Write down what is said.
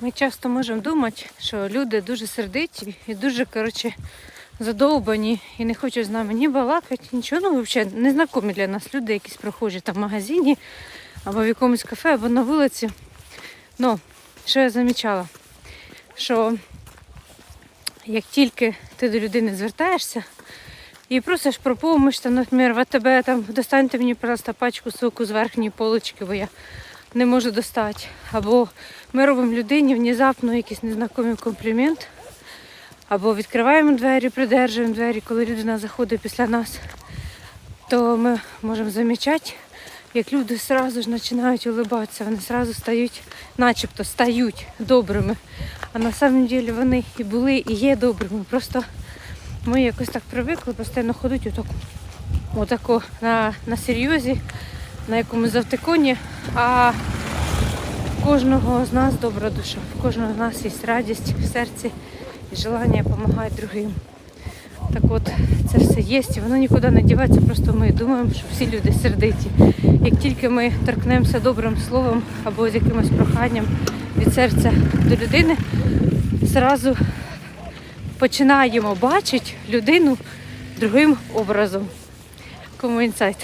Ми часто можемо думати, що люди дуже сердиті і дуже, коротше, задовбані і не хочуть з нами ні балакати, нічого. Ну, взагалі, незнакомі для нас люди, якісь прохожі там в магазині або в якомусь кафе, або на вулиці. Ну, що я замічала? Що як тільки ти до людини звертаєшся і просиш про допомогу, наприклад, в АТБ, там, достаньте мені просто пачку соку з верхньої полочки, бо я не можу достати. Або ми робимо людині внезапно якийсь незнайомий комплімент, або відкриваємо двері, придержуємо двері, коли людина заходить після нас, то ми можемо замічати, як люди одразу ж починають улибатися, вони одразу стають, начебто стають добрими. А на самом деле вони і були, і є добрими. Просто ми якось так привикли постійно ходити отаку, отако на, на серйозі, на якомусь завтиконі. А кожного з нас добра душа, в кожного з нас є радість в серці і желання допомагати другим. Так от, це все є, і воно нікуди не дівається, просто ми думаємо, що всі люди сердиті. Як тільки ми торкнемося добрим словом або з якимось проханням від серця до людини, зразу починаємо бачити людину другим образом. Кому інсайт.